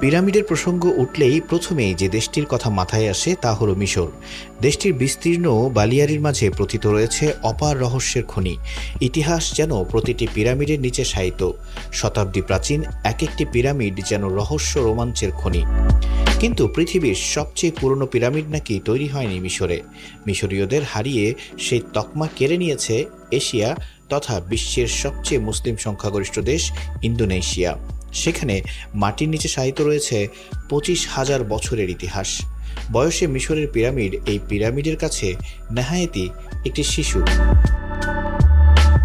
পিরামিডের প্রসঙ্গ উঠলেই প্রথমেই যে দেশটির কথা মাথায় আসে তা হলো মিশর। দেশটির বিস্তীর্ণ বালিয়ারির মাঝে প্রথিত রয়েছে অপার রহস্যের খনি, ইতিহাস যেন প্রতিটি পিরামিডের নিচে সাহিত্য শতাব্দী প্রাচীন এক একটি পিরামিড যেন রহস্য রোমাঞ্চের খনি। কিন্তু পৃথিবীর সবচেয়ে পুরনো পিরামিড নাকি তৈরি হয়নি মিশরে। মিশরীয়দের হারিয়ে সেই তকমা কেড়ে নিয়েছে এশিয়া তথা বিশ্বের সবচেয়ে মুসলিম সংখ্যাগরিষ্ঠ দেশ ইন্দোনেশিয়া। সেখানে মাটির নিচে সাহিত্য রয়েছে পঁচিশ হাজার বছরের ইতিহাস। বয়সে মিশরের পিরামিড এই পিরামিডের কাছে নেহায়েতি একটি শিশু।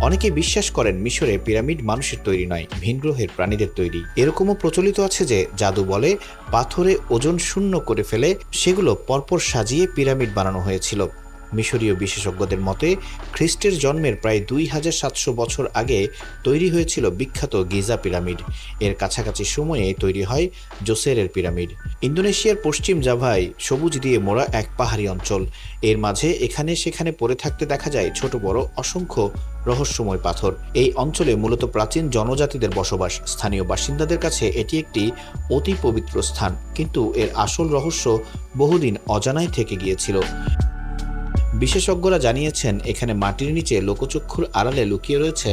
অনেকে বিশ্বাস করেন মিশরে পিরামিড মানুষের তৈরি নয় ভিনগ্রহের প্রাণীদের তৈরি। এরকমও প্রচলিত আছে যে জাদু বলে পাথরে ওজন শূন্য করে ফেলে সেগুলো পরপর সাজিয়ে পিরামিড বানানো হয়েছিল। মিশরীয় বিশেষজ্ঞদের মতে, খ্রিস্টের জন্মের প্রায় দুই হাজার সাতশো বছর আগে তৈরি হয়েছিল বিখ্যাত গিজা পিরামিড। এর কাছাকাছি সময়ে তৈরি হয় জোসেরের পিরামিড। ইন্দোনেশিয়ার পশ্চিম জাভায় সবুজ দিয়ে মোড়া এক পাহাড়ি অঞ্চল। এর মাঝে এখানে সেখানে পড়ে থাকতে দেখা যায় ছোট বড় অসংখ্য রহস্যময় পাথর। এই অঞ্চলে মূলত প্রাচীন জনজাতিদের বসবাস। স্থানীয় বাসিন্দাদের কাছে এটি একটি অতি পবিত্র স্থান, কিন্তু এর আসল রহস্য বহুদিন অজানায় থেকে গিয়েছিল। বিশেষজ্ঞরা জানিয়েছেন, এখানে মাটির নিচে লোকচক্ষুর আড়ালে লুকিয়ে রয়েছে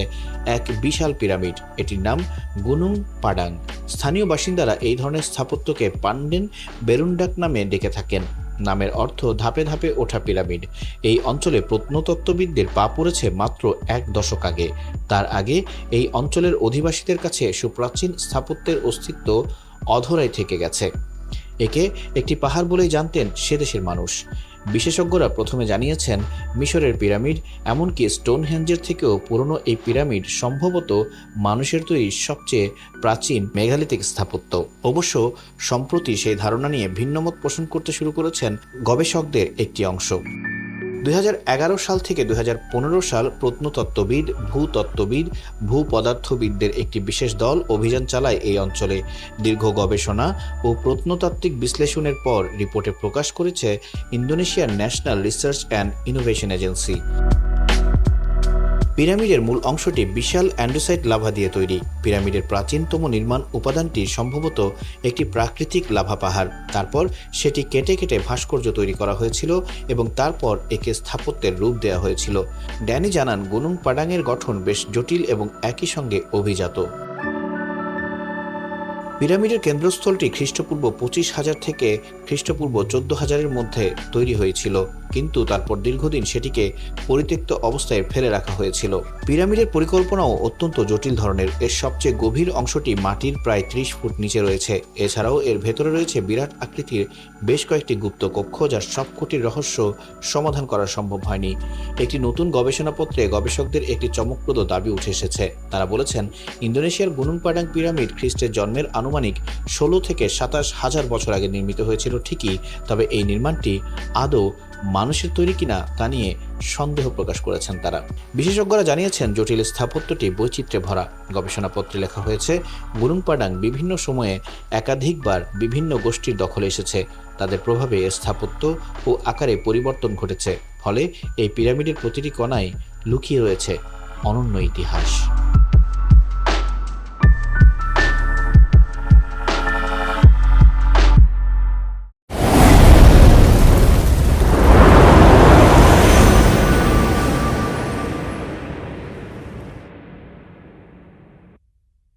এক বিশাল পিরামিড। এটির নাম গুনুং পাডাং স্থানীয় বাসিন্দারা এই ধরনের স্থাপত্যকে পান্ডেন বেরুন্ডাক নামে ডেকে থাকেন। নামের অর্থ ধাপে ধাপে ওঠা পিরামিড। এই অঞ্চলে প্রত্নতত্ত্ববিদদের পা পড়েছে মাত্র এক দশক আগে। তার আগে এই অঞ্চলের অধিবাসীদের কাছে সুপ্রাচীন স্থাপত্যের অস্তিত্ব অধরাই থেকে গেছে। একে একটি পাহাড় বলেই জানতেন সে দেশের মানুষ। বিশেষজ্ঞরা প্রথমে জানিয়েছেন, মিশরের পিরামিড, এমনকি স্টোনহেঞ্জের থেকেও পুরনো এই পিরামিড সম্ভবত মানুষের তৈরি সবচেয়ে প্রাচীন মেঘালিতিক স্থাপত্য। অবশ্য, সম্প্রতি সেই ধারণা নিয়ে ভিন্নমত পোষণ করতে শুরু করেছেন গবেষকদের একটি অংশ। দুই হাজার এগারো সাল থেকে দুই হাজার পনেরো সাল প্রত্নতত্ত্ববিদ, ভূতত্ত্ববিদ, ভূপদার্থবিদদের একটি বিশেষ দল অভিযান চালায় এই অঞ্চলে। দীর্ঘ গবেষণা ও প্রত্নতাত্ত্বিক বিশ্লেষণের পর রিপোর্টে প্রকাশ করেছে ইন্দোনেশিয়ার national research and innovation agency. পিরামিডের মূল অংশটি বিশাল অ্যান্ডোসাইট লাভা দিয়ে তৈরি। পিরামিডের প্রাচীনতম নির্মাণ উপাদানটি সম্ভবত একটি প্রাকৃতিক লাভা পাহাড়। তারপর সেটি কেটে কেটে ভাস্কর্য তৈরি করা হয়েছিল এবং তারপর একে স্থাপত্যের রূপ দেওয়া হয়েছিল। ড্যানি জানান গুনুং পাডাংয়ের গঠন বেশ জটিল এবং একই সঙ্গে অভিজাত। পিরামিডের কেন্দ্রস্থলটি খ্রিস্টপূর্ব পঁচিশ হাজার থেকে খ্রিস্টপূর্ব চোদ্দ হাজারের মধ্যে তৈরি হয়েছিল। কিন্তু তারপর দীর্ঘদিন সেটিকে পরিত্যক্ত অবস্থায় ফেলে রাখা হয়েছিল। পিরামিডের পরিকল্পনাও অত্যন্ত জটিল ধরনের। এর সবচেয়ে গভীর অংশটি মাটির প্রায় ত্রিশ ফুট নিচে রয়েছে। এছাড়াও এর ভেতরে রয়েছে বিরাট আকৃতির বেশ কয়েকটি গুপ্ত কক্ষ, যার সবকটির রহস্য সমাধান করা সম্ভব হয়নি। একটি নতুন গবেষণাপত্রে গবেষকদের একটি চমকপ্রদ দাবি উঠে এসেছে। তারা বলেছেন, ইন্দোনেশিয়ার গুনুং পাডাং পিরামিড খ্রিস্টের জন্মের আনুমানিক ষোলো থেকে সাতাশ হাজার বছর আগে নির্মিত হয়েছিল ঠিকই, তবে এই নির্মাণটি আদৌ মানুষের তৈরি কিনা তা নিয়ে সন্দেহ প্রকাশ করেছেন তারা। বিশেষজ্ঞরা জানিয়েছেন, জটিল স্থাপত্যটি বৈচিত্র্যে ভরা। গবেষণাপত্রে লেখা হয়েছে গুরুং পাডাং বিভিন্ন সময়ে একাধিকবার বিভিন্ন গোষ্ঠীর দখলে এসেছে। তাদের প্রভাবে স্থাপত্য ও আকারে পরিবর্তন ঘটেছে। ফলে এই পিরামিডের প্রতিটি কণায় লুকিয়ে রয়েছে। অনন্য ইতিহাস।